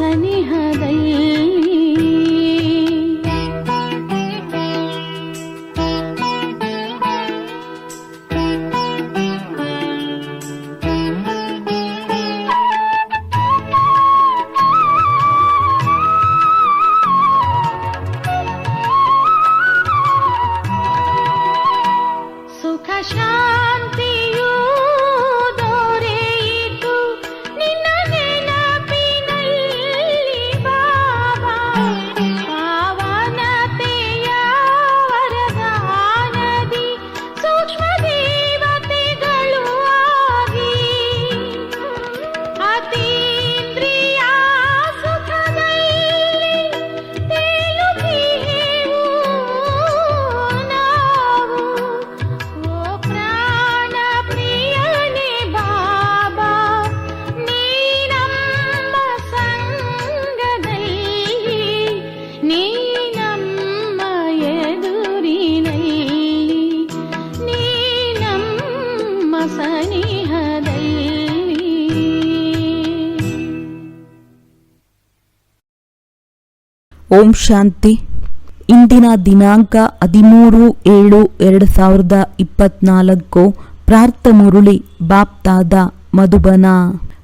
在你和他。ಓಂ ಶಾಂತಿ. ಇಂದಿನ ದಿನಾಂಕ ಹದಿಮೂರು ಏಳು ಎರಡು ಸಾವಿರದ ಇಪ್ಪತ್ನಾಲ್ಕು. ಪ್ರಾರ್ಥ ಮುರುಳಿ, ಬಾಪ್ತಾದ ಮಧುಬನ.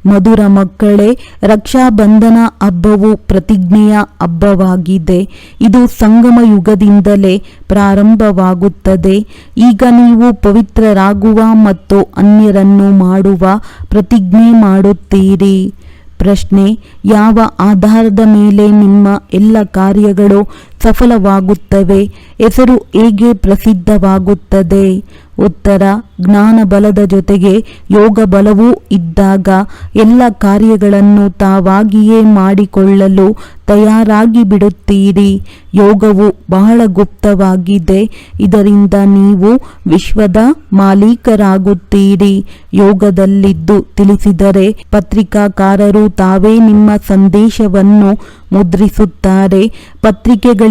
ಮಧುರ ಮಕ್ಕಳೇ ರಕ್ಷಾಬಂಧನ ಹಬ್ಬವು ಪ್ರತಿಜ್ಞೆಯ ಹಬ್ಬವಾಗಿದೆ. ಇದು ಸಂಗಮ ಯುಗದಿಂದಲೇ ಪ್ರಾರಂಭವಾಗುತ್ತದೆ. ಈಗ ನೀವು ಪವಿತ್ರರಾಗುವ ಮತ್ತು ಅನ್ಯರನ್ನು ಮಾಡುವ ಪ್ರತಿಜ್ಞೆ ಮಾಡುತ್ತೀರಿ. ಪ್ರಶ್ನೆ ಯಾವ ಆಧಾರದ ಮೇಲೆ ನಿಮ್ಮ ಎಲ್ಲ ಕಾರ್ಯಗಳು ಸಫಲವಾಗುತ್ತವೆ. ಹೆಸರು ಹೇಗೆ ಪ್ರಸಿದ್ಧವಾಗುತ್ತದೆ? ಉತ್ತರ ಜ್ಞಾನ ಬಲದ ಜೊತೆಗೆ ಯೋಗ ಬಲವೂ ಇದ್ದಾಗ ಎಲ್ಲ ಕಾರ್ಯಗಳನ್ನು ತಾವಾಗಿಯೇ ಮಾಡಿಕೊಳ್ಳಲು ತಯಾರಾಗಿ ಬಿಡುತ್ತೀರಿ. ಯೋಗವು ಬಹಳ ಗುಪ್ತವಾಗಿದೆ. ಇದರಿಂದ ನೀವು ವಿಶ್ವದ ಮಾಲೀಕರಾಗುತ್ತೀರಿ. ಯೋಗದಲ್ಲಿದ್ದು ತಿಳಿಸಿದರೆ ಪತ್ರಿಕಾಕಾರರು ತಾವೇ ನಿಮ್ಮ ಸಂದೇಶವನ್ನು ಮುದ್ರಿಸುತ್ತಾರೆ.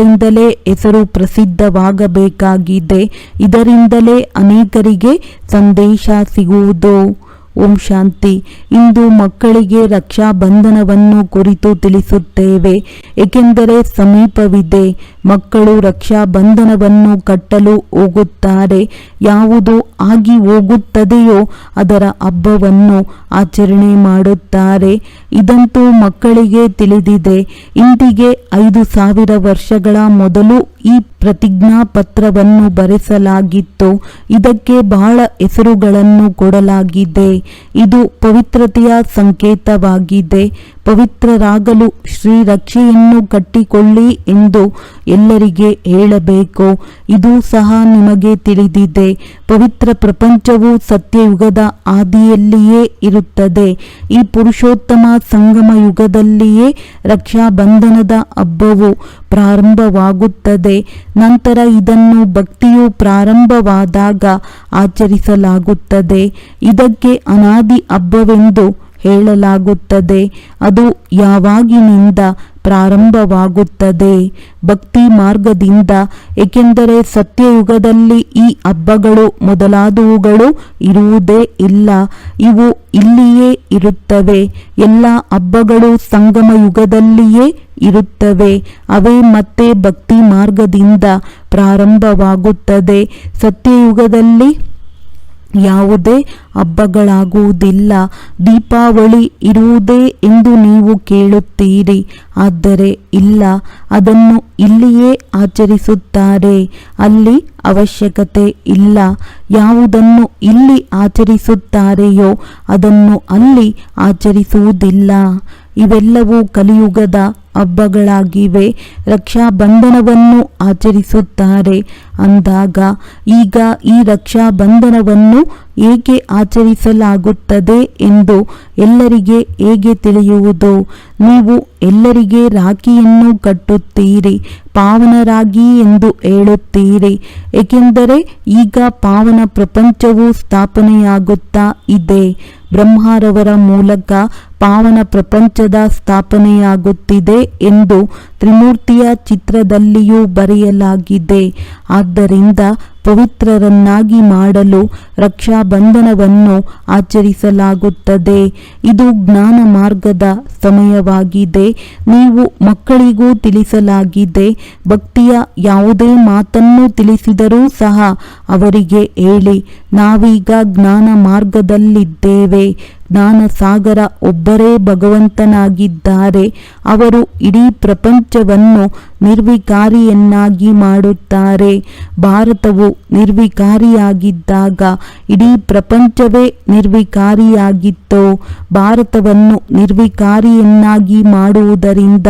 ಪತ್ರಿಕೆಗಳಿಂದಲೇ ಹೆಸರು ಪ್ರಸಿದ್ಧವಾಗಬೇಕಾಗಿದೆ. ಇದರಿಂದಲೇ ಅನೇಕರಿಗೆ ಸಂದೇಶ ಸಿಗುವುದು. ಓಂ ಶಾಂತಿ. ಇಂದು ಮಕ್ಕಳಿಗೆ ರಕ್ಷಾ ಬಂಧನವನ್ನು ಕುರಿತು ತಿಳಿಸುತ್ತೇವೆ. ಏಕೆಂದರೆ ಸಮೀಪವಿದೆ. ಮಕ್ಕಳು ರಕ್ಷಾ ಬಂಧನವನ್ನು ಕಟ್ಟಲು ಹೋಗುತ್ತಾರೆ. ಯಾವುದು ಆಗಿ ಹೋಗುತ್ತದೆಯೋ ಅದರ ಹಬ್ಬವನ್ನು ಆಚರಣೆ ಮಾಡುತ್ತಾರೆ. ಇದಂತೂ ಮಕ್ಕಳಿಗೆ ತಿಳಿದಿದೆ. ಇಂದಿಗೆ ಐದು ಸಾವಿರ ವರ್ಷಗಳ ಮೊದಲು ಈ ಪ್ರತಿಜ್ಞಾ ಪತ್ರವನ್ನು ಬರೆಸಲಾಗಿತ್ತು ಇದಕ್ಕೆ ಬಹಳ ಹೆಸರುಗಳನ್ನು ಕೊಡಲಾಗಿದೆ. ಇದು ಪವಿತ್ರತೆಯ ಸಂಕೇತವಾಗಿದೆ. ಪವಿತ್ರರಾಗಲು ಶ್ರೀರಕ್ಷೆಯನ್ನು ಕಟ್ಟಿಕೊಳ್ಳಿ ಎಂದು ಎಲ್ಲರಿಗೆ ಹೇಳಬೇಕು. ಇದು ಸಹ ನಿಮಗೆ ತಿಳಿದಿದೆ. ಪವಿತ್ರ ಪ್ರಪಂಚವು ಸತ್ಯಯುಗದ ಆದಿಯಲ್ಲಿಯೇ ಇರುತ್ತದೆ. ಈ ಪುರುಷೋತ್ತಮ ಸಂಗಮ ಯುಗದಲ್ಲಿಯೇ ರಕ್ಷಾಬಂಧನದ ಹಬ್ಬವು ಪ್ರಾರಂಭವಾಗುತ್ತದೆ. ನಂತರ ಇದನ್ನು ಭಕ್ತಿಯು ಪ್ರಾರಂಭವಾದಾಗ ಆಚರಿಸಲಾಗುತ್ತದೆ. ಇದಕ್ಕೆ ಅನಾದಿ ಹಬ್ಬವೆಂದು ಹೇಳಲಾಗುತ್ತದೆ. ಅದು ಯಾವಾಗಿನಿಂದ ಪ್ರಾರಂಭವಾಗುತ್ತದೆ? ಭಕ್ತಿ ಮಾರ್ಗದಿಂದ. ಏಕೆಂದರೆ ಸತ್ಯಯುಗದಲ್ಲಿ ಈ ಹಬ್ಬಗಳು ಮೊದಲಾದವುಗಳು ಇರುವುದೇ ಇಲ್ಲ. ಇವು ಇಲ್ಲಿಯೇ ಇರುತ್ತವೆ. ಎಲ್ಲ ಹಬ್ಬಗಳು ಸಂಗಮ ಯುಗದಲ್ಲಿಯೇ ಇರುತ್ತವೆ. ಅವೇ ಮತ್ತೆ ಭಕ್ತಿ ಮಾರ್ಗದಿಂದ ಪ್ರಾರಂಭವಾಗುತ್ತದೆ. ಸತ್ಯಯುಗದಲ್ಲಿ ಯಾವುದೇ ಹಬ್ಬಗಳಾಗುವುದಿಲ್ಲ. ದೀಪಾವಳಿ ಇರುವುದೇ ಎಂದು ನೀವು ಕೇಳುತ್ತೀರಿ. ಆದರೆ ಇಲ್ಲ, ಅದನ್ನು ಇಲ್ಲಿಯೇ ಆಚರಿಸುತ್ತಾರೆ. ಅಲ್ಲಿ ಅವಶ್ಯಕತೆ ಇಲ್ಲ. ಯಾವುದನ್ನು ಇಲ್ಲಿ ಆಚರಿಸುತ್ತಾರೆಯೋ, ಅದನ್ನು ಅಲ್ಲಿ ಆಚರಿಸುವುದಿಲ್ಲ. ಇವೆಲ್ಲವೂ ಕಲಿಯುಗದ ಹಬ್ಬಗಳಾಗಿವೆ. ರಕ್ಷಾಬಂಧನವನ್ನು ಆಚರಿಸುತ್ತಾರೆ. ಅಂದಾಗ ಈಗ ಈ ರಕ್ಷಾ ಬಂಧನವನ್ನು ಏಕೆ ಆಚರಿಸಲಾಗುತ್ತದೆ ಎಂದು ಎಲ್ಲರಿಗೆ ಹೇಗೆ ತಿಳಿಯುವುದು? ನೀವು ಎಲ್ಲರಿಗೆ ರಾಖಿಯನ್ನು ಕಟ್ಟುತ್ತೀರಿ, ಪಾವನರಾಗಿ ಎಂದು ಹೇಳುತ್ತೀರಿ. ಏಕೆಂದರೆ ಈಗ ಪಾವನ ಪ್ರಪಂಚವು ಸ್ಥಾಪನೆಯಾಗುತ್ತಾ ಇದೆ. ಬ್ರಹ್ಮಾರವರ ಮೂಲಕ ಪಾವನ ಪ್ರಪಂಚದ ಸ್ಥಾಪನೆಯಾಗುತ್ತಿದೆ ಎಂದು ತ್ರಿಮೂರ್ತಿಯ ಚಿತ್ರದಲ್ಲಿಯೂ ಬರೆಯಲಾಗಿದೆ. ಆದ್ದರಿಂದ ಪವಿತ್ರರನ್ನಾಗಿ ಮಾಡಲು ರಕ್ಷಾಬಂಧನವನ್ನು ಆಚರಿಸಲಾಗುತ್ತದೆ. ಇದು ಜ್ಞಾನ ಮಾರ್ಗದ ಸಮಯವಾಗಿದೆ. ನೀವು ಮಕ್ಕಳಿಗೂ ತಿಳಿಸಲಾಗಿದೆ. ಭಕ್ತಿಯ ಯಾವುದೇ ಮಾತನ್ನು ತಿಳಿಸಿದರೂ ಸಹ ಅವರಿಗೆ ಹೇಳಿ, ನಾವೀಗ ಜ್ಞಾನ ಮಾರ್ಗದಲ್ಲಿದ್ದೇವೆ. ಜ್ಞಾನ ಸಾಗರ ಒಬ್ಬರೇ ಭಗವಂತನಾಗಿದ್ದಾರೆ. ಅವರು ಇಡೀ ಪ್ರಪಂಚವನ್ನು ನಿರ್ವಿಕಾರಿಯನ್ನಾಗಿ ಮಾಡುತ್ತಾರೆ. ಭಾರತವು ನಿರ್ವಿಕಾರಿಯಾಗಿದ್ದಾಗ ಇಡೀ ಪ್ರಪಂಚವೇ ನಿರ್ವಿಕಾರಿಯಾಗಿತ್ತು. ಭಾರತವನ್ನು ನಿರ್ವಿಕಾರಿಯನ್ನಾಗಿ ಮಾಡುವುದರಿಂದ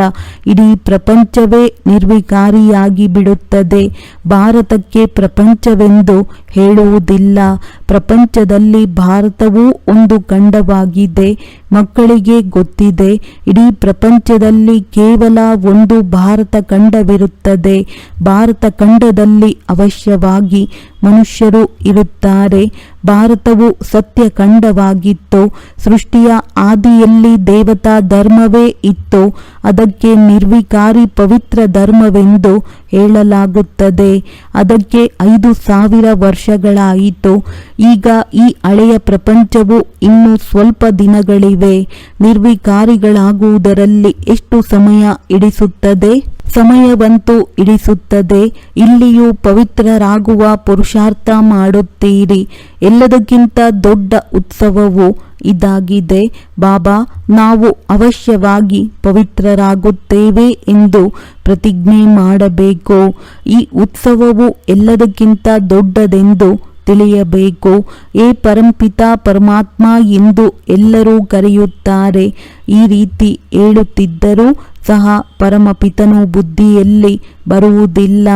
ಇಡೀ ಪ್ರಪಂಚವೇ ನಿರ್ವಿಕಾರಿಯಾಗಿ ಬಿಡುತ್ತದೆ. ಭಾರತಕ್ಕೆ ಪ್ರಪಂಚವೆಂದು ಹೇಳುವುದಿಲ್ಲ. ಪ್ರಪಂಚದಲ್ಲಿ ಭಾರತವೂ ಒಂದು ಖಂಡವಾಗಿದೆ ಮಕ್ಕಳಿಗೆ ಗೊತ್ತಿದೆ ಇಡೀ ಪ್ರಪಂಚದಲ್ಲಿ ಕೇವಲ ಒಂದು ಭಾರತ ಖಂಡವಿರುತ್ತದೆ. ಭಾರತ ಖಂಡದಲ್ಲಿ ಅವಶ್ಯವಾಗಿ ಮನುಷ್ಯರು ಇರುತ್ತಾರೆ. ಭಾರತವು ಸತ್ಯ ಖಂಡವಾಗಿತ್ತು ಸೃಷ್ಟಿಯ ಆದಿಯಲ್ಲಿ ದೇವತಾ ಧರ್ಮವೇ ಇತ್ತು. ಅದಕ್ಕೆ ನಿರ್ವಿಕಾರಿ ಪವಿತ್ರ ಧರ್ಮವೆಂದು ಹೇಳಲಾಗುತ್ತದೆ. ಅದಕ್ಕೆ ಐದು ಸಾವಿರ ವರ್ಷಗಳಾಯಿತು. ಈಗ ಈ ಹಳೆಯ ಪ್ರಪಂಚವು ಇನ್ನು ಸ್ವಲ್ಪ ದಿನಗಳಿವೆ. ನಿರ್ವಿಕಾರಿಗಳಾಗುವುದರಲ್ಲಿ ಎಷ್ಟು ಸಮಯ ಹಿಡಿಸುತ್ತದೆ? ಸಮಯವಂತೂ ಇಡಿಸುತ್ತದೆ ಇಲ್ಲಿಯೂ ಪವಿತ್ರರಾಗುವ ಪುರುಷಾರ್ಥ ಮಾಡುತ್ತೀರಿ. ಎಲ್ಲದಕ್ಕಿಂತ ದೊಡ್ಡ ಉತ್ಸವವು ಇದಾಗಿದೆ. ಬಾಬಾ, ನಾವು ಅವಶ್ಯವಾಗಿ ಪವಿತ್ರರಾಗುತ್ತೇವೆ ಎಂದು ಪ್ರತಿಜ್ಞೆ ಮಾಡಬೇಕು. ಈ ಉತ್ಸವವು ಎಲ್ಲದಕ್ಕಿಂತ ದೊಡ್ಡದೆಂದು ತಿಳಿಯಬೇಕು. ಏ ಪರಂಪಿತ ಪರಮಾತ್ಮ ಎಂದು ಎಲ್ಲರೂ ಕರೆಯುತ್ತಾರೆ. ಈ ರೀತಿ ಹೇಳುತ್ತಿದ್ದರೂ ಸಹ ಪರಮಪಿತನು ಬುದ್ಧಿಯಲ್ಲಿ ಬರುವುದಿಲ್ಲ.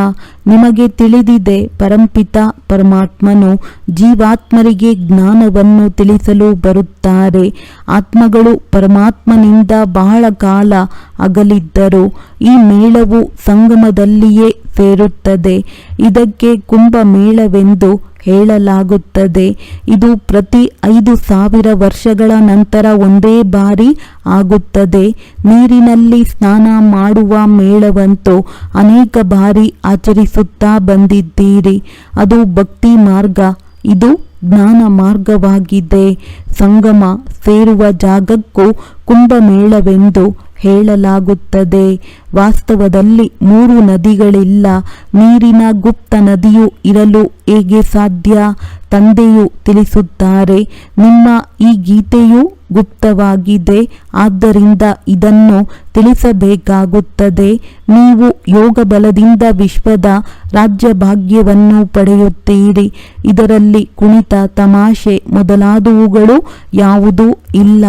ನಿಮಗೆ ತಿಳಿದಿದೆ, ಪರಂಪಿತ ಪರಮಾತ್ಮನು ಜೀವಾತ್ಮರಿಗೆ ಜ್ಞಾನವನ್ನು ತಿಳಿಸಲು ಬರುತ್ತಾರೆ. ಆತ್ಮಗಳು ಪರಮಾತ್ಮನಿಂದ ಬಹಳ ಕಾಲ ಅಗಲಿದ್ದರು. ಈ ಮೇಳವು ಸಂಗಮದಲ್ಲಿಯೇ ಸೇರುತ್ತದೆ. ಇದಕ್ಕೆ ಕುಂಭಮೇಳವೆಂದು ಹೇಳಲಾಗುತ್ತದೆ ಇದು ಪ್ರತಿ ಐದು ಸಾವಿರ ವರ್ಷಗಳ ನಂತರ ಒಂದೇ ಬಾರಿ ಆಗುತ್ತದೆ. ನೀರಿನಲ್ಲಿ ಸ್ನಾನ ಮಾಡುವ ಮೇಳವಂತೂ ಅನೇಕ ಬಾರಿ ಆಚರಿಸುತ್ತಾ ಬಂದಿದ್ದೀರಿ. ಅದು ಭಕ್ತಿ ಮಾರ್ಗ. ಇದು ಜ್ಞಾನ ಮಾರ್ಗವಾಗಿದೆ. ಸಂಗಮ ಸೇರುವ ಜಾಗಕ್ಕೂ ಕುಂಭಮೇಳವೆಂದು ಹೇಳಲಾಗುತ್ತದೆ. ವಾಸ್ತವದಲ್ಲಿ ಮೂರು ನದಿಗಳಿಲ್ಲ. ನೀರಿನ ಗುಪ್ತ ನದಿಯು ಇರಲು ಹೇಗೆ ಸಾಧ್ಯ? ತಂದೆಯು ತಿಳಿಸುತ್ತಾರೆ, ನಿಮ್ಮ ಈ ಗೀತೆಯು ಗುಪ್ತವಾಗಿದೆ. ಆದ್ದರಿಂದ ಇದನ್ನು ತಿಳಿಸಬೇಕಾಗುತ್ತದೆ. ನೀವು ಯೋಗ ಬಲದಿಂದ ವಿಶ್ವದ ರಾಜ್ಯ ಭಾಗ್ಯವನ್ನು ಪಡೆಯುತ್ತೀರಿ. ಇದರಲ್ಲಿ ಕುಣಿತ, ತಮಾಷೆ ಮೊದಲಾದವುಗಳು ಯಾವುದೂ ಇಲ್ಲ.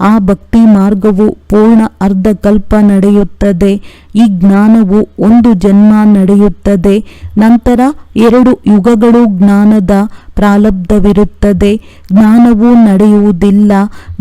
ಆ ಭಕ್ತಿ ಮಾರ್ಗವು ಪೂರ್ಣ ಅರ್ಧಕಲ್ಪ ನಡೆಯುತ್ತದೆ. ಈ ಜ್ಞಾನವು ಒಂದು ಜನ್ಮ ನಡೆಯುತ್ತದೆ. ನಂತರ ಎರಡು ಯುಗಗಳು ಜ್ಞಾನದ ಪ್ರಾರಬ್ಧವಿರುತ್ತದೆ ಜ್ಞಾನವು ನಡೆಯುವುದಿಲ್ಲ.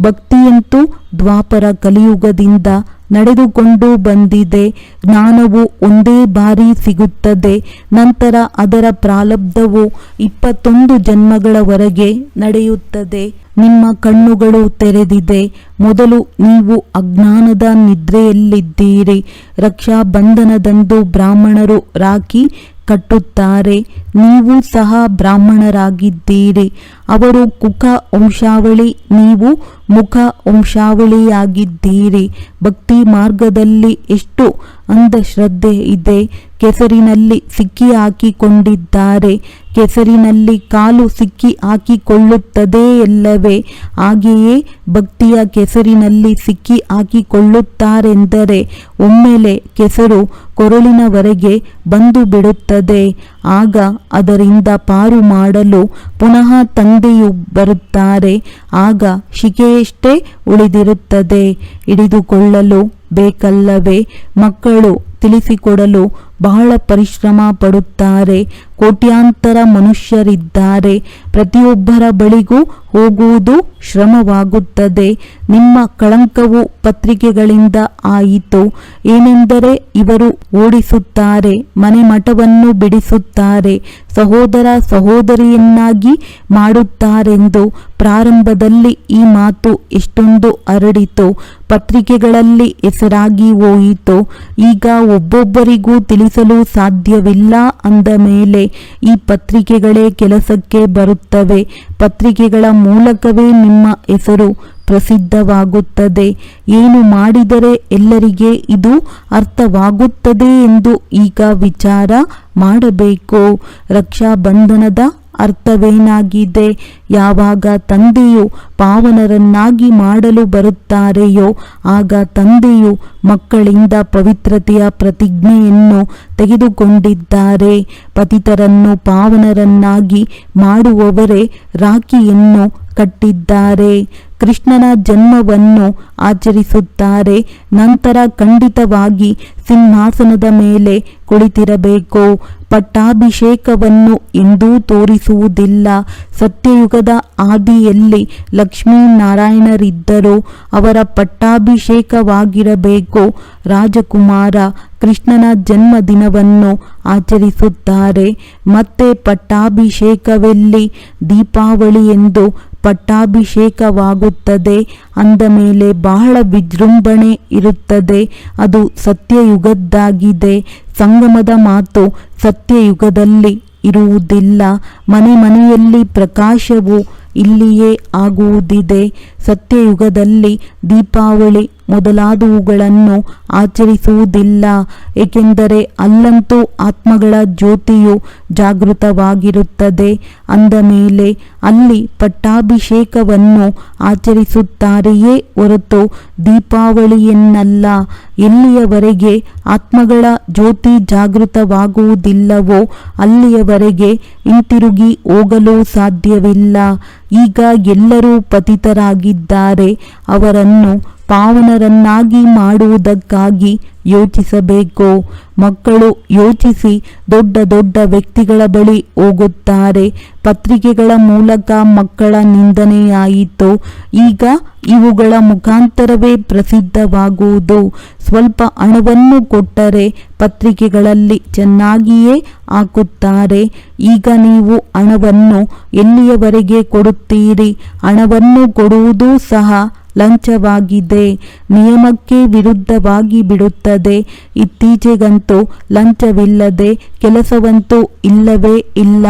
ಭಕ್ತಿಯಂತೂ ದ್ವಾಪರ ಕಲಿಯುಗದಿಂದ ನಡೆದುಕೊಂಡು ಬಂದಿದೆ. ಜ್ಞಾನವು ಒಂದೇ ಬಾರಿ ಸಿಗುತ್ತದೆ. ನಂತರ ಅದರ ಪ್ರಾಲಬ್ಧವು ಇಪ್ಪತ್ತೊಂದು ಜನ್ಮಗಳವರೆಗೆ ನಡೆಯುತ್ತದೆ. ನಿಮ್ಮ ಕಣ್ಣುಗಳು ತೆರೆದಿದೆ. ಮೊದಲು ನೀವು ಅಜ್ಞಾನದ ನಿದ್ರೆಯಲ್ಲಿದ್ದೀರಿ. ರಕ್ಷಾ ಬಂಧನದಂದು ಬ್ರಾಹ್ಮಣರು ರಾಖಿ ಕಟ್ಟುತ್ತಾರೆ. ನೀವು ಸಹ ಬ್ರಾಹ್ಮಣರಾಗಿದ್ದೀರಿ. ಅವರು ಕುಖ ವಂಶಾವಳಿ, ನೀವು ಮುಖ ವಂಶಾವಳಿಯಾಗಿದ್ದೀರಿ. ಭಕ್ತಿ ಮಾರ್ಗದಲ್ಲಿ ಎಷ್ಟು ಅಂಧಶ್ರದ್ಧೆ ಇದೆ. ಕೆಸರಿನಲ್ಲಿ ಸಿಕ್ಕಿ ಹಾಕಿಕೊಂಡಿದ್ದಾರೆ ಕೆಸರಿನಲ್ಲಿ ಕಾಲು ಸಿಕ್ಕಿ ಹಾಕಿಕೊಳ್ಳುತ್ತದೆ ಎಲ್ಲವೇ? ಹಾಗೆಯೇ ಭಕ್ತಿಯ ಕೆಸರಿನಲ್ಲಿ ಸಿಕ್ಕಿ ಹಾಕಿಕೊಳ್ಳುತ್ತಾರೆಂದರೆ ಒಮ್ಮೆಲೆ ಕೆಸರು ಕೊರಳಿನವರೆಗೆ ಬಂದು ಬಿಡುತ್ತದೆ. ಆಗ ಅದರಿಂದ ಪಾರು ಮಾಡಲು ಪುನಃ ತಂದೆಯು ಬರುತ್ತಾರೆ. ಆಗ ಶಿಕೆಯಷ್ಟೇ ಉಳಿದಿರುತ್ತದೆ. ಹಿಡಿದುಕೊಳ್ಳಲು ಬೇಕಲ್ಲವೇ? ಮಕ್ಕಳು ತಿಳಿಸಿಕೊಡಲು ಬಹಳ ಪರಿಶ್ರಮ ಪಡುತ್ತಾರೆ. ಕೋಟ್ಯಾಂತರ ಮನುಷ್ಯರಿದ್ದಾರೆ. ಪ್ರತಿಯೊಬ್ಬರ ಬಳಿಗೂ ಹೋಗುವುದು ಶ್ರಮವಾಗುತ್ತದೆ. ನಿಮ್ಮ ಕಳಂಕವು ಪತ್ರಿಕೆಗಳಿಂದ ಆಯಿತು. ಏನೆಂದರೆ ಇವರು ಓಡಿಸುತ್ತಾರೆ, ಮನೆ ಮಠವನ್ನು ಬಿಡಿಸುತ್ತಾರೆ, ಸಹೋದರ ಸಹೋದರಿಯನ್ನಾಗಿ ಮಾಡುತ್ತಾರೆಂದು ಪ್ರಾರಂಭದಲ್ಲಿ ಈ ಮಾತು ಎಷ್ಟೊಂದು ಹರಡಿತು. ಪತ್ರಿಕೆಗಳಲ್ಲಿ ಹೆಸರಾಗಿ ಹೋಯಿತು. ಈಗ ಒಬ್ಬೊಬ್ಬರಿಗೂ ತಿಳಿಸಲು ಸಾಧ್ಯವಿಲ್ಲ ಅಂದ ಮೇಲೆ ಈ ಪತ್ರಿಕೆಗಳೇ ಕೆಲಸಕ್ಕೆ ಬರುತ್ತವೆ. ಪತ್ರಿಕೆಗಳ ಮೂಲಕವೇ ನಿಮ್ಮ ಹೆಸರು ಪ್ರಸಿದ್ಧವಾಗುತ್ತದೆ. ಏನು ಮಾಡಿದರೆ ಎಲ್ಲರಿಗೆ ಇದು ಅರ್ಥವಾಗುತ್ತದೆ ಎಂದು ಈಗ ವಿಚಾರ ಮಾಡಬೇಕು. ರಕ್ಷಾ ಬಂಧನದ ಅರ್ಥವೇನಾಗಿದೆ? ಯಾವಾಗ ತಂದೆಯು ಪಾವನರನ್ನಾಗಿ ಮಾಡಲು ಬರುತ್ತಾರೆಯೋ, ಆಗ ತಂದೆಯು ಮಕ್ಕಳಿಂದ ಪವಿತ್ರತೆಯ ಪ್ರತಿಜ್ಞೆಯನ್ನು ತೆಗೆದುಕೊಂಡಿದ್ದಾರೆ. ಪತಿತರನ್ನು ಪಾವನರನ್ನಾಗಿ ಮಾಡುವವರೇ ರಾಖಿಯನ್ನು ಕಟ್ಟಿದ್ದಾರೆ. ಕೃಷ್ಣನ ಜನ್ಮವನ್ನು ಆಚರಿಸುತ್ತಾರೆ. ನಂತರ ಖಂಡಿತವಾಗಿ ಸಿಂಹಾಸನದ ಮೇಲೆ ಕುಳಿತಿರಬೇಕು. ಪಟ್ಟಾಭಿಷೇಕವನ್ನು ಎಂದೂ ತೋರಿಸುವುದಿಲ್ಲ. ಸತ್ಯಯುಗದ ಆದಿಯಲ್ಲಿ ಲಕ್ಷ್ಮೀನಾರಾಯಣರಿದ್ದರು. ಅವರ ಪಟ್ಟಾಭಿಷೇಕವಾಗಿರಬೇಕು. ರಾಜಕುಮಾರ ಕೃಷ್ಣನ ಜನ್ಮದಿನವನ್ನು ಆಚರಿಸುತ್ತಾರೆ. ಮತ್ತೆ ಪಟ್ಟಾಭಿಷೇಕವೆಲ್ಲಿ ದೀಪಾವಳಿ ಎಂದು ಪಟ್ಟಾಭಿಷೇಕವಾಗುತ್ತದೆ. ಅಂದ ಮೇಲೆ ಬಹಳ ವಿಜೃಂಭಣೆ ಇರುತ್ತದೆ. ಅದು ಸತ್ಯಯುಗದ್ದಾಗಿದೆ. ಸಂಗಮದ ಮಾತು ಸತ್ಯಯುಗದಲ್ಲಿ ಇರುವುದಿಲ್ಲ. ಮನೆ ಮನೆಯಲ್ಲಿ ಪ್ರಕಾಶವು ಇಲ್ಲಿಯೇ ಆಗುವುದಿದೆ. ಸತ್ಯಯುಗದಲ್ಲಿ ದೀಪಾವಳಿ ಮೊದಲಾದವುಗಳನ್ನು ಆಚರಿಸುವುದಿಲ್ಲ, ಏಕೆಂದರೆ ಅಲ್ಲಂತೂ ಆತ್ಮಗಳ ಜ್ಯೋತಿಯು ಜಾಗೃತವಾಗಿರುತ್ತದೆ. ಅಂದ ಮೇಲೆ, ಅಲ್ಲಿ ಪಟ್ಟಾಭಿಷೇಕವನ್ನು ಆಚರಿಸುತ್ತಾರೆಯೇ ಹೊರತು ದೀಪಾವಳಿಯನ್ನಲ್ಲ. ಎಲ್ಲಿಯವರೆಗೆ ಆತ್ಮಗಳ ಜ್ಯೋತಿ ಜಾಗೃತವಾಗುವುದಿಲ್ಲವೋ, ಅಲ್ಲಿಯವರೆಗೆ ಹಿಂತಿರುಗಿ ಹೋಗಲು ಸಾಧ್ಯವಿಲ್ಲ. ಈಗ ಎಲ್ಲರೂ ಪತಿತರಾಗಿದ್ದಾರೆ. ಅವರನ್ನು ಪಾವನರನ್ನಾಗಿ ಮಾಡುವುದಕ್ಕಾಗಿ ಯೋಚಿಸಬೇಕು? ಮಕ್ಕಳು ಯೋಚಿಸಿ ದೊಡ್ಡ ದೊಡ್ಡ ವ್ಯಕ್ತಿಗಳ ಬಳಿ ಹೋಗುತ್ತಾರೆ. ಪತ್ರಿಕೆಗಳ ಮೂಲಕ ಮಕ್ಕಳ ನಿಂದನೆಯಾಯಿತು? ಈಗ ಇವುಗಳ ಮುಖಾಂತರವೇ ಪ್ರಸಿದ್ಧವಾಗುವುದು. ಸ್ವಲ್ಪ ಹಣವನ್ನು ಕೊಟ್ಟರೆ ಪತ್ರಿಕೆಗಳಲ್ಲಿ ಚೆನ್ನಾಗಿಯೇ ಹಾಕುತ್ತಾರೆ. ಈಗ ನೀವು ಹಣವನ್ನು ಎಲ್ಲಿಯವರೆಗೆ ಕೊಡುತ್ತೀರಿ? ಹಣವನ್ನು ಕೊಡುವುದೂ ಸಹ ಲಂಚವಾಗಿದೆ ನಿಯಮಕ್ಕೆ ವಿರುದ್ಧವಾಗಿ ಬಿಡುತ್ತದೆ. ಇತ್ತೀಚೆಗಂತೂ ಲಂಚವಿಲ್ಲದೆ ಕೆಲಸವಂತೂ ಇಲ್ಲವೇ ಇಲ್ಲ.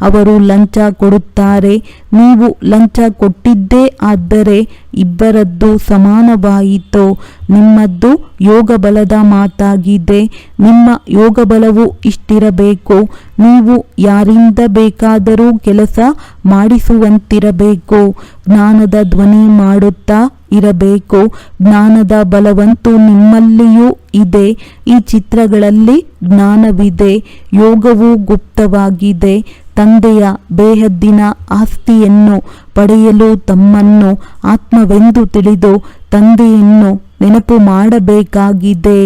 ಅವರು ಲಂಚ ಕೊಡುತ್ತಾರೆ. ನೀವು ಲಂಚ ಕೊಟ್ಟಿದ್ದೇ ಆದರೆ ಇಬ್ಬರದ್ದು ಸಮಾನವಾಯಿತು. ನಿಮ್ಮದ್ದು ಯೋಗ ಬಲದ ಮಾತಾಗಿದೆ. ನಿಮ್ಮ ಯೋಗ ಬಲವು ಇಷ್ಟಿರಬೇಕು. ನೀವು ಯಾರಿಂದ ಬೇಕಾದರೂ ಕೆಲಸ ಮಾಡಿಸುವಂತಿರಬೇಕು. ಜ್ಞಾನದ ಧ್ವನಿ ಮಾಡುತ್ತಾ ಇರಬೇಕು. ಜ್ಞಾನದ ಬಲವಂತೂ ನಿಮ್ಮಲ್ಲಿಯೂ ಇದೆ. ಈ ಚಿತ್ರಗಳಲ್ಲಿ ಜ್ಞಾನವಿದೆ. ಯೋಗವು ಗುಪ್ತವಾಗಿದೆ. ತಂದೆಯ ಬೇಹದ್ದಿನ ಆಸ್ತಿಯನ್ನು ಪಡೆಯಲು ತಮ್ಮನ್ನು ಆತ್ಮವೆಂದು ತಿಳಿದು ತಂದೆಯನ್ನು ನೆನಪು ಮಾಡಬೇಕಾಗಿದೆ.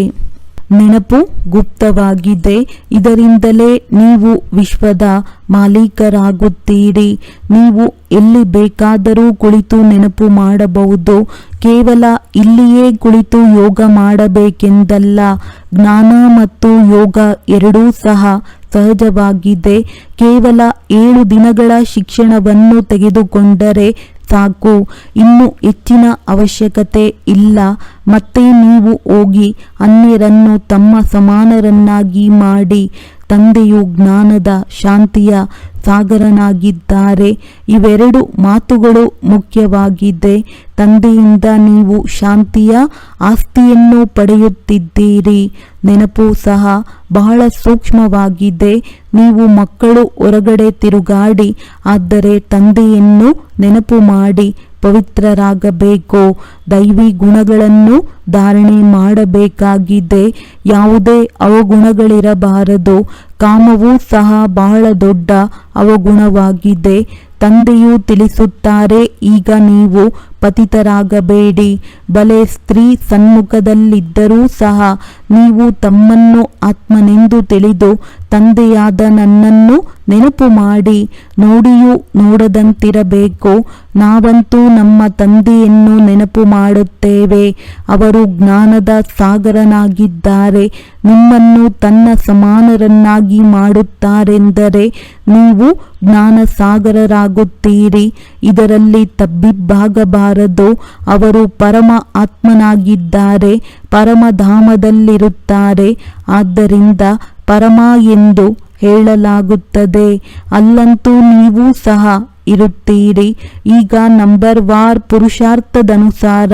ನೆನಪು ಗುಪ್ತವಾಗಿದೆ. ಇದರಿಂದಲೇ ನೀವು ವಿಶ್ವದ ಮಾಲೀಕರಾಗುತ್ತೀರಿ. ನೀವು ಎಲ್ಲಿ ಬೇಕಾದರೂ ಕುಳಿತು ನೆನಪು ಮಾಡಬಹುದು. ಕೇವಲ ಇಲ್ಲಿಯೇ ಕುಳಿತು ಯೋಗ ಮಾಡಬೇಕೆಂದಲ್ಲ. ಜ್ಞಾನ ಮತ್ತು ಯೋಗ ಎರಡೂ ಸಹ ಸಹಜವಾಗಿದೆ. ಕೇವಲ ಏಳು ದಿನಗಳ ಶಿಕ್ಷಣವನ್ನು ತೆಗೆದುಕೊಂಡರೆ ಸಾಕು. ಇನ್ನು ಹೆಚ್ಚಿನ ಅವಶ್ಯಕತೆ ಇಲ್ಲ. ಮತ್ತೆ ನೀವು ಹೋಗಿ ಅನ್ಯರನ್ನು ತಮ್ಮ ಸಮಾನರನ್ನಾಗಿ ಮಾಡಿ. ತಂದೆಯು ಜ್ಞಾನದ ಶಾಂತಿಯ ಸಾಗರನಾಗಿದ್ದಾರೆ. ಇವೆರಡು ಮಾತುಗಳು ಮುಖ್ಯವಾಗಿದೆ. ತಂದೆಯಿಂದ ನೀವು ಶಾಂತಿಯ ಆಸ್ತಿಯನ್ನು ಪಡೆಯುತ್ತಿದ್ದೀರಿ. ನೆನಪು ಸಹ ಬಹಳ ಸೂಕ್ಷ್ಮವಾಗಿದೆ. ನೀವು ಮಕ್ಕಳು ಹೊರಗಡೆ ತಿರುಗಾಡಿ, ಆದರೆ ತಂದೆಯನ್ನು ನೆನಪು ಮಾಡಿ ಪವಿತ್ರರಾಗಬೇಕು? ದೈವಿ ಗುಣಗಳನ್ನು ಧಾರಣೆ ಮಾಡಬೇಕಾಗಿದೆ. ಯಾವುದೇ ಅವಗುಣಗಳಿರಬಾರದು. ಕಾಮವೂ ಸಹ ಬಹಳ ದೊಡ್ಡ ಅವಗುಣವಾಗಿದೆ. ತಂದೆಯು ತಿಳಿಸುತ್ತಾರೆ, ಈಗ ನೀವು ಪತಿತರಾಗಬೇಡಿ. ಬಲೆ ಸ್ತ್ರೀ ಸನ್ಮುಖದಲ್ಲಿದ್ದರೂ ಸಹ ನೀವು ತಮ್ಮನ್ನು ಆತ್ಮನೆಂದು ತಿಳಿದು ತಂದೆಯಾದ ನನ್ನನ್ನು ನೆನಪು ಮಾಡಿ. ನೋಡಿಯೂ ನೋಡದಂತಿರಬೇಕು. ನಾವಂತೂ ನಮ್ಮ ತಂದೆಯನ್ನು ನೆನಪು ಮಾಡುತ್ತೇವೆ. ಅವರು ಜ್ಞಾನದ ಸಾಗರನಾಗಿದ್ದಾರೆ. ನಿಮ್ಮನ್ನು ತನ್ನ ಸಮಾನರನ್ನಾಗಿ ಮಾಡುತ್ತಾರೆಂದರೆ ನೀವು ಜ್ಞಾನ ಸಾಗರರಾಗುತ್ತೀರಿ ಇದರಲ್ಲಿ ತಬ್ಬಿಬ್ಬಾಗಬಾರದು. ಅವರು ಪರಮ ಆತ್ಮನಾಗಿದ್ದಾರೆ ಪರಮಧಾಮದಲ್ಲಿರುತ್ತಾರೆ ಆದ್ದರಿಂದ ಪರಮ ಎಂದು ಹೇಳಲಾಗುತ್ತದೆ. ಅಲ್ಲಂತೂ ನೀವು ಸಹ ಇರುತ್ತೀರಿ. ಈಗ ನಂಬರ್ ವಾರ್ ಪುರುಷಾರ್ಥದನುಸಾರ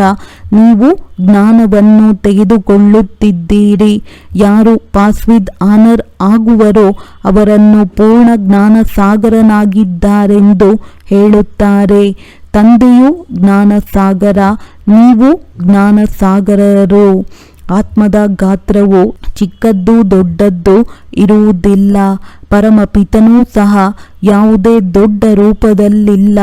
ನೀವು ಜ್ಞಾನವನ್ನು ತೆಗೆದುಕೊಳ್ಳುತ್ತಿದ್ದೀರಿ. ಯಾರು ಪಾಸ್ವಿದ್ ಆನರ್ ಆಗುವರೋ ಅವರನ್ನು ಪೂರ್ಣ ಜ್ಞಾನ ಸಾಗರನಾಗಿದ್ದಾರೆಂದು ಹೇಳುತ್ತಾರೆ. ತಂದೆಯು ಜ್ಞಾನ ಸಾಗರ ನೀವು ಜ್ಞಾನ ಸಾಗರರು ಆತ್ಮದ ಗಾತ್ರವು ಚಿಕ್ಕದ್ದು ದೊಡ್ಡದ್ದು ಇರುವುದಿಲ್ಲ. ಪರಮಪಿತನೂ ಸಹ ಯಾವುದೇ ದೊಡ್ಡ ರೂಪದಲ್ಲಿಲ್ಲ.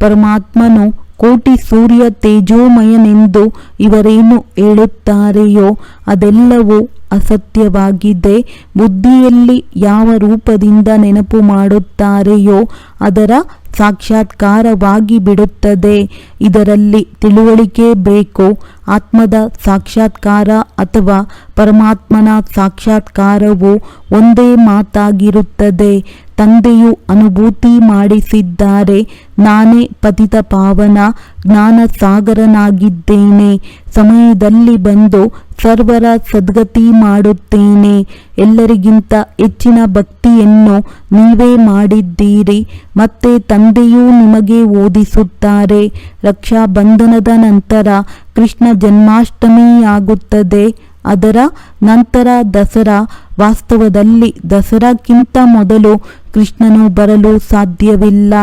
ಪರಮಾತ್ಮನು ಕೋಟಿ ಸೂರ್ಯ ತೇಜೋಮಯನೆಂದು ಇವರೇನು ಹೇಳುತ್ತಾರೆಯೋ ಅದೆಲ್ಲವೂ ಅಸತ್ಯವಾಗಿದೆ. ಬುದ್ಧಿಯಲ್ಲಿ ಯಾವ ರೂಪದಿಂದ ನೆನಪು ಮಾಡುತ್ತಾರೆಯೋ ಅದರ ಸಾಕ್ಷಾತ್ಕಾರವಾಗಿ ಬಿಡುತ್ತದೆ. ಇದರಲ್ಲಿ ತಿಳುವಳಿಕೆ ಬೇಕು. ಆತ್ಮದ ಸಾಕ್ಷಾತ್ಕಾರ ಅಥವಾ ಪರಮಾತ್ಮನ ಸಾಕ್ಷಾತ್ಕಾರವು ಒಂದೇ ಮಾತಾಗಿರುತ್ತದೆ. ತಂದೆಯು ಅನುಭೂತಿ ಮಾಡಿಸಿದ್ದಾರೆ. ನಾನೇ ಪತಿತ ಪಾವನ ಜ್ಞಾನ ಸಾಗರನಾಗಿದ್ದೇನೆ ಸಮಯದಲ್ಲಿ ಬಂದು ಸರ್ವರ ಸದ್ಗತಿ ಮಾಡುತ್ತೇನೆ. ಎಲ್ಲರಿಗಿಂತ ಹೆಚ್ಚಿನ ಭಕ್ತಿಯನ್ನು ನೀವೇ ಮಾಡಿದ್ದೀರಿ. ಮತ್ತೆ ತಂದೆಯೂ ನಿಮಗೆ ಓದಿಸುತ್ತಾರೆ. ರಕ್ಷಾಬಂಧನದ ನಂತರ ಕೃಷ್ಣ ಜನ್ಮಾಷ್ಟಮಿಯಾಗುತ್ತದೆ. ಅದರ ನಂತರ ದಸರಾ ವಾಸ್ತವದಲ್ಲಿ ದಸರಾಕ್ಕಿಂತ ಮೊದಲು ಕೃಷ್ಣನು ಬರಲು ಸಾಧ್ಯವಿಲ್ಲ.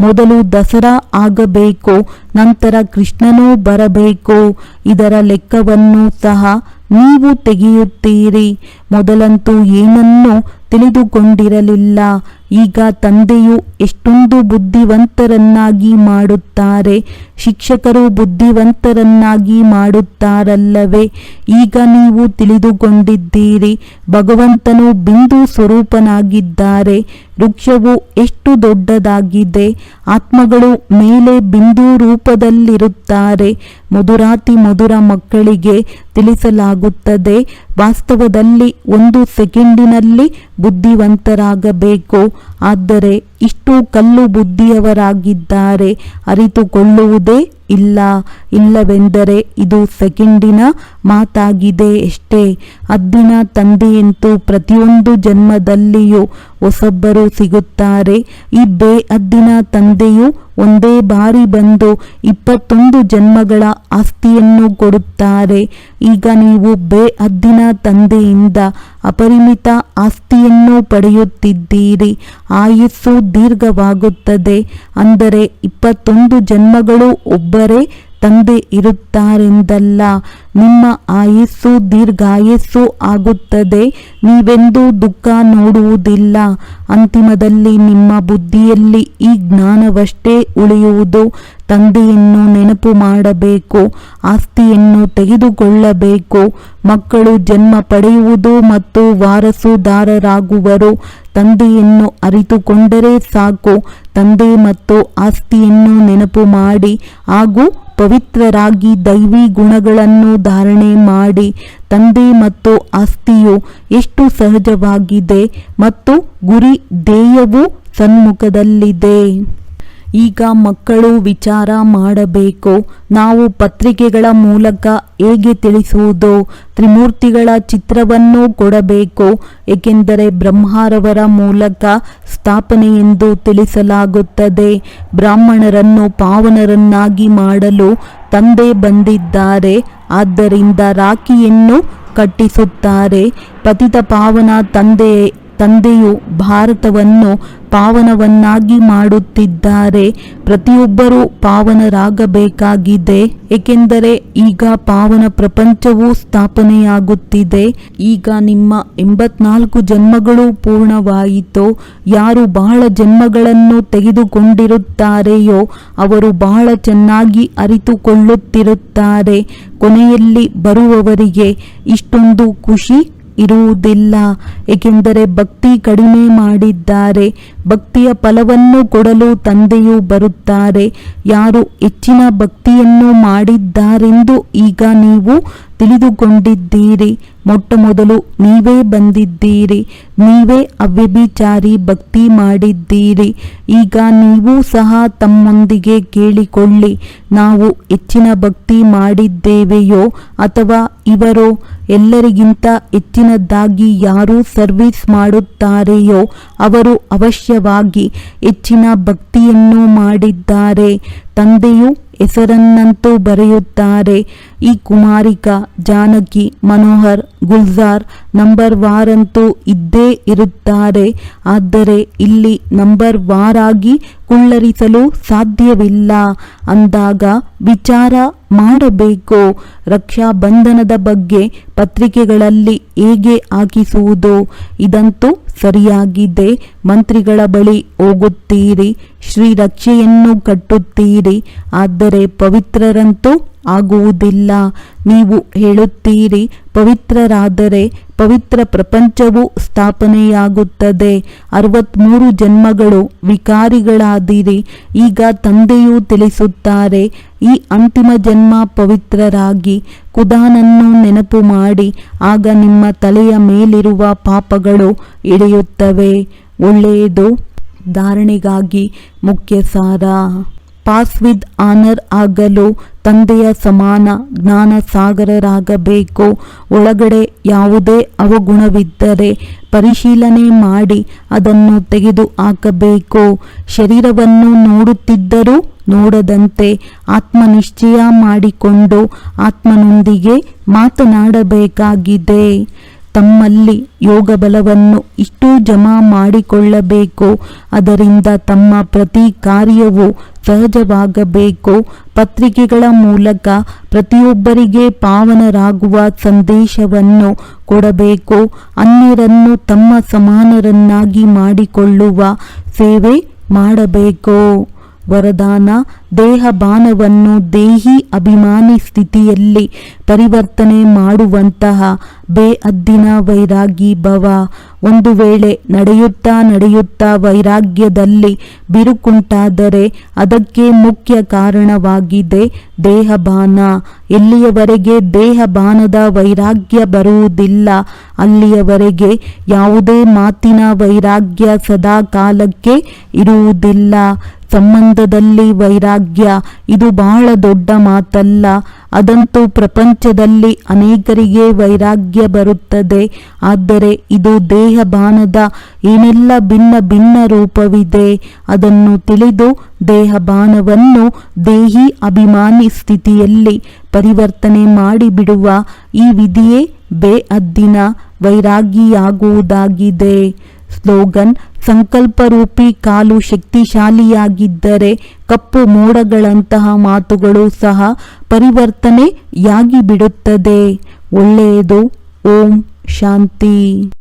ಮೊದಲು ದಸರಾ ಆಗಬೇಕು, ನಂತರ ಕೃಷ್ಣನೂ ಬರಬೇಕು. ಇದರ ಲೆಕ್ಕವನ್ನು ಸಹ ನೀವು ತೆಗೆಯುತ್ತೀರಿ. ಮೊದಲಂತೂ ಏನನ್ನೂ ತಿಳಿದುಕೊಂಡಿರಲಿಲ್ಲ. ಈಗ ತಂದೆಯು ಎಷ್ಟೊಂದು ಬುದ್ಧಿವಂತರನ್ನಾಗಿ ಮಾಡುತ್ತಾರೆ. ಶಿಕ್ಷಕರು ಬುದ್ಧಿವಂತರನ್ನಾಗಿ ಮಾಡುತ್ತಾರಲ್ಲವೇ? ಈಗ ನೀವು ತಿಳಿದುಕೊಂಡಿದ್ದೀರಿ. ಭಗವಂತನು ಬಿಂದು ಸ್ವರೂಪನಾಗಿದ್ದಾರೆ. ವೃಕ್ಷವು ಎಷ್ಟು ದೊಡ್ಡದಾಗಿದೆ. ಆತ್ಮಗಳು ಮೇಲೆ ಬಿಂದು ರೂಪದಲ್ಲಿರುತ್ತಾರೆ. ಮಧುರಾತಿ ಮಧುರ ಮಕ್ಕಳಿಗೆ ತಿಳಿಸಲಾಗುತ್ತದೆ. ವಾಸ್ತವದಲ್ಲಿ ಒಂದು ಸೆಕೆಂಡಿನಲ್ಲಿ ಬುದ್ಧಿವಂತರಾಗಬೇಕು. ಆದರೆ ಇಷ್ಟು ಕಲ್ಲು ಬುದ್ಧಿಯವರಾಗಿದ್ದಾರೆ. ಅರಿತುಕೊಳ್ಳುವುದೇ ಇಲ್ಲ. ಇಲ್ಲವೆಂದರೆ ಇದು ಸೆಕೆಂಡಿನ ಮಾತಾಗಿದೆ ಎಷ್ಟೇ. ಅದ್ದಿನ ತಂದೆಯಂತೂ ಪ್ರತಿಯೊಂದು ಜನ್ಮದಲ್ಲಿಯೂ ಹೊಸೊಬ್ಬರು ಸಿಗುತ್ತಾರೆ. ಈ ಬೇ ಅದ್ದಿನ ತಂದೆಯು ಒಂದೇ ಬಾರಿ ಬಂದು ಇಪ್ಪತ್ತೊಂದು ಜನ್ಮಗಳ ಆಸ್ತಿಯನ್ನು ಕೊಡುತ್ತಾರೆ. ಈಗ ನೀವು ಬೇ ಅದ್ದಿನ ತಂದೆಯಿಂದ ಅಪರಿಮಿತ ಆಸ್ತಿಯನ್ನು ಪಡೆಯುತ್ತಿದ್ದೀರಿ. ಆಯುಸ್ಸು ದೀರ್ಘವಾಗುತ್ತದೆ. ಅಂದರೆ ಇಪ್ಪತ್ತೊಂದು ಜನ್ಮಗಳು ಒಬ್ಬರೇ ತಂದೆ ಇರುತ್ತಾರೆಂದಲ್ಲ, ನಿಮ್ಮ ಆಯಸ್ಸು ದೀರ್ಘಾಯಸ್ಸು ಆಗುತ್ತದೆ, ನೀವೆಂದೂ ದುಃಖ ನೋಡುವುದಿಲ್ಲ. ಅಂತಿಮದಲ್ಲಿ ನಿಮ್ಮ ಬುದ್ಧಿಯಲ್ಲಿ ಈ ಜ್ಞಾನವಷ್ಟೇ ಉಳಿಯುವುದು. ತಂದೆಯನ್ನು ನೆನಪು ಮಾಡಬೇಕು, ಆಸ್ತಿಯನ್ನು ತೆಗೆದುಕೊಳ್ಳಬೇಕು. ಮಕ್ಕಳು ಜನ್ಮ ಪಡೆಯುವುದು ಮತ್ತು ವಾರಸುದಾರರಾಗುವರು. ತಂದೆಯನ್ನು ಅರಿತುಕೊಂಡರೆ ಸಾಕು, ತಂದೆ ಮತ್ತು ಆಸ್ತಿಯನ್ನು ನೆನಪು ಮಾಡಿ. ಹಾಗೂ ಪವಿತ್ರರಾಗಿ ದೈವಿ ಗುಣಗಳನ್ನು ಧಾರಣೆ ಮಾಡಿ ತಂದೆ ಮತ್ತು ಆಸ್ತಿಯು ಎಷ್ಟು ಸಹಜವಾಗಿದೆ ಮತ್ತು ಗುರಿ ಧ್ಯೇಯವು ಸನ್ಮುಖದಲ್ಲಿದೆ. ಈಗ ಮಕ್ಕಳು ವಿಚಾರ ಮಾಡಬೇಕು. ನಾವು ಪತ್ರಿಕೆಗಳ ಮೂಲಕ ಹೇಗೆ ತಿಳಿಸುವುದು? ತ್ರಿಮೂರ್ತಿಗಳ ಚಿತ್ರವನ್ನು ಕೊಡಬೇಕು. ಏಕೆಂದರೆ ಬ್ರಹ್ಮಾರವರ ಮೂಲಕ ಸ್ಥಾಪನೆ ಎಂದು ತಿಳಿಸಲಾಗುತ್ತದೆ. ಬ್ರಾಹ್ಮಣರನ್ನು ಪಾವನರನ್ನಾಗಿ ಮಾಡಲು ತಂದೆ ಬಂದಿದ್ದಾರೆ. ಆದ್ದರಿಂದ ರಾಖಿಯನ್ನು ಕಟ್ಟಿಸುತ್ತಾರೆ. ಪತಿತ ಪಾವನ ತಂದೆ ತಂದೆಯು ಭಾರತವನ್ನು ಪಾವನವನ್ನಾಗಿ ಮಾಡುತ್ತಿದ್ದಾರೆ. ಪ್ರತಿಯೊಬ್ಬರೂ ಪಾವನರಾಗಬೇಕಾಗಿದೆ. ಏಕೆಂದರೆ ಈಗ ಪಾವನ ಪ್ರಪಂಚವೂ ಸ್ಥಾಪನೆಯಾಗುತ್ತಿದೆ. ಈಗ ನಿಮ್ಮ ಎಂಬತ್ನಾಲ್ಕು ಜನ್ಮಗಳು ಪೂರ್ಣವಾಯಿತು. ಯಾರು ಬಹಳ ಜನ್ಮಗಳನ್ನು ತೆಗೆದುಕೊಂಡಿರುತ್ತಾರೆಯೋ ಅವರು ಬಹಳ ಚೆನ್ನಾಗಿ ಅರಿತುಕೊಳ್ಳುತ್ತಿರುತ್ತಾರೆ. ಕೊನೆಯಲ್ಲಿ ಬರುವವರಿಗೆ ಇಷ್ಟೊಂದು ಖುಷಿ ಇರುವುದಿಲ್ಲ. ಏಕೆಂದರೆ ಭಕ್ತಿ ಕಡಿಮೆ ಮಾಡಿದ್ದಾರೆ. ಭಕ್ತಿಯ ಫಲವನ್ನು ಕೊಡಲು ತಂದೆಯು ಬರುತ್ತಾರೆ. ಯಾರು ಹೆಚ್ಚಿನ ಭಕ್ತಿಯನ್ನು ಮಾಡಿದ್ದಾರೆಂದು ಈಗ ನೀವು ತಿಳಿದುಕೊಂಡಿದ್ದೀರಿ. ಮೊಟ್ಟ ಮೊದಲು ನೀವೇ ಬಂದಿದ್ದೀರಿ, ನೀವೇ ಅವ್ಯಭಿಚಾರಿ ಭಕ್ತಿ ಮಾಡಿದ್ದೀರಿ. ಈಗ ನೀವು ಸಹ ತಮ್ಮೊಂದಿಗೆ ಕೇಳಿಕೊಳ್ಳಿ, ನಾವು ಹೆಚ್ಚಿನ ಭಕ್ತಿ ಮಾಡಿದ್ದೇವೆಯೋ ಅಥವಾ ಇವರೋ ಎಲ್ಲರಿಗಿಂತ ಹೆಚ್ಚಿನದ್ದಾಗಿ ಯಾರು ಸರ್ವಿಸ್ ಮಾಡುತ್ತಾರೆಯೋ ಅವರು ಅವಶ್ಯವಾಗಿ ಹೆಚ್ಚಿನ ಭಕ್ತಿಯನ್ನು ಮಾಡಿದ್ದಾರೆ. ತಂದೆಯು ಹೆಸರನ್ನಂತೂ ಬರೆಯುತ್ತಾರೆ. ಈ ಕುಮಾರಿಕಾ ಜಾನಕಿ ಮನೋಹರ್ ಗುಲ್ಜಾರ್ ನಂಬರ್ ವಾರಂತೂ ಇದ್ದೇ ಇರುತ್ತಾರೆ. ಆದರೆ ಇಲ್ಲಿ ನಂಬರ್ ವಾರಾಗಿ ಕುಳ್ಳರಿಸಲು ಸಾಧ್ಯವಿಲ್ಲ. ಅಂದಾಗ ವಿಚಾರ ಮಾಡಬೇಕು. ರಕ್ಷಾ ಬಂಧನದ ಬಗ್ಗೆ ಪತ್ರಿಕೆಗಳಲ್ಲಿ ಹೇಗೆ ಹಾಕಿಸುವುದು? ಇದಂತೂ ಸರಿಯಾಗಿದೆ. ಮಂತ್ರಿಗಳ ಬಳಿ ಹೋಗುತ್ತೀರಿ. ಶ್ರೀ ರಕ್ಷೆಯನ್ನು ಕಟ್ಟುತ್ತೀರಿ. ಆದರೆ ಪವಿತ್ರರಂತೂ ಆಗುವುದಿಲ್ಲ. ನೀವು ಹೇಳುತ್ತೀರಿ, ಪವಿತ್ರರಾದರೆ ಪವಿತ್ರ ಪ್ರಪಂಚವು ಸ್ಥಾಪನೆಯಾಗುತ್ತದೆ. ಅರವತ್ಮೂರು ಜನ್ಮಗಳು ವಿಕಾರಿಗಳಾದಿರಿ. ಈಗ ತಂದೆಯು ತಿಳಿಸುತ್ತಾರೆ, ಈ ಅಂತಿಮ ಜನ್ಮ ಪವಿತ್ರರಾಗಿ, ಕುದಾನನ್ನು ನೆನಪು ಮಾಡಿ, ಆಗ ನಿಮ್ಮ ತಲೆಯ ಮೇಲಿರುವ ಪಾಪಗಳು ಇಳಿಯುತ್ತವೆ. ಒಳ್ಳೆಯದು ಧಾರಣೆಗಾಗಿ ಮುಖ್ಯ ಸಾರ ಪಾಸ್ ವಿತ್ ಆನರ್ ಆಗಲು ತಂದೆಯ ಸಮಾನ ಜ್ಞಾನ ಸಾಗರರಾಗಬೇಕು ಒಳಗಡೆ ಯಾವುದೇ ಅವಗುಣವಿದ್ದರೆ ಪರಿಶೀಲನೆ ಮಾಡಿ ಅದನ್ನು ತೆಗೆದು ಹಾಕಬೇಕು. ಶರೀರವನ್ನು ನೋಡುತ್ತಿದ್ದರೂ ನೋಡದಂತೆ ಆತ್ಮನಿಶ್ಚಯ ಮಾಡಿಕೊಂಡು ಆತ್ಮನೊಂದಿಗೆ ಮಾತನಾಡಬೇಕಾಗಿದೆ. ತಮ್ಮಲ್ಲಿ ಯೋಗ ಬಲವನ್ನು ಇಷ್ಟು ಜಮಾ ಮಾಡಿಕೊಳ್ಳಬೇಕು, ಅದರಿಂದ ತಮ್ಮ ಪ್ರತಿ ಕಾರ್ಯವು ಸಹಜವಾಗಬೇಕು, ಪತ್ರಿಕೆಗಳ ಮೂಲಕ ಪ್ರತಿಯೊಬ್ಬರಿಗೆ ಪಾವನರಾಗುವ ಸಂದೇಶವನ್ನು ಕೊಡಬೇಕು, ಅನ್ಯರನ್ನು ತಮ್ಮ ಸಮಾನರನ್ನಾಗಿ ಮಾಡಿಕೊಳ್ಳುವ ಸೇವೆ ಮಾಡಬೇಕು. ವರದಾನ ದೇಹ ಬಾಣವನ್ನು ದೇಹಿ ಅಭಿಮಾನಿ ಸ್ಥಿತಿಯಲ್ಲಿ ಪರಿವರ್ತನೆ ಮಾಡುವಂತಹ ಬೇಅದ್ದಿನ ವೈರಾಗಿ ಭವ ಒಂದು ವೇಳೆ ನಡೆಯುತ್ತಾ ನಡೆಯುತ್ತಾ ವೈರಾಗ್ಯದಲ್ಲಿ ಬಿರುಕುಂಟಾದರೆ ಅದಕ್ಕೆ ಮುಖ್ಯ ಕಾರಣವಾಗಿದೆ ದೇಹಬಾನ. ಎಲ್ಲಿಯವರೆಗೆ ದೇಹಬಾನದ ವೈರಾಗ್ಯ ಬರುವುದಿಲ್ಲ, ಅಲ್ಲಿಯವರೆಗೆ ಯಾವುದೇ ಮಾತಿನ ವೈರಾಗ್ಯ ಸದಾ ಕಾಲಕ್ಕೆ ಇರುವುದಿಲ್ಲ. ಸಂಬಂಧದಲ್ಲಿ ವೈರಾಗ್ಯ, ಇದು ಬಹಳ ದೊಡ್ಡ ಮಾತಲ್ಲ. ಅದಂತೂ ಪ್ರಪಂಚದಲ್ಲಿ ಅನೇಕರಿಗೆ ವೈರಾಗ್ಯ ಬರುತ್ತದೆ. ಆದರೆ ಇದು ದೇಹಬಾನದ ಏನೆಲ್ಲ ಭಿನ್ನ ಭಿನ್ನ ರೂಪವಿದೆ ಅದನ್ನು ತಿಳಿದು ದೇಹಬಾನವನ್ನು ದೇಹಿ ಅಭಿಮಾನಿ ಸ್ಥಿತಿಯಲ್ಲಿ ಪರಿವರ್ತನೆ ಮಾಡಿಬಿಡುವ ಈ ವಿಧಿಯೇ ಬೇಅದ್ದಿನ ವೈರಾಗಿಯಾಗುವುದಾಗಿದೆ. ಸ್ಲೋಗನ್ ಸಂಕಲ್ಪರೂಪಿ ಕಾಲು ಶಕ್ತಿಶಾಲಿಯಾಗಿದ್ದರೆ ಕಪ್ಪು ಮೋಡಗಳಂತಹ ಮಾತುಗಳು ಸಹ ಪರಿವರ್ತನೆಯಾಗಿ ಬಿಡುತ್ತದೆ ಒಳ್ಳೆಯದು. ಓಂ ಶಾಂತಿ.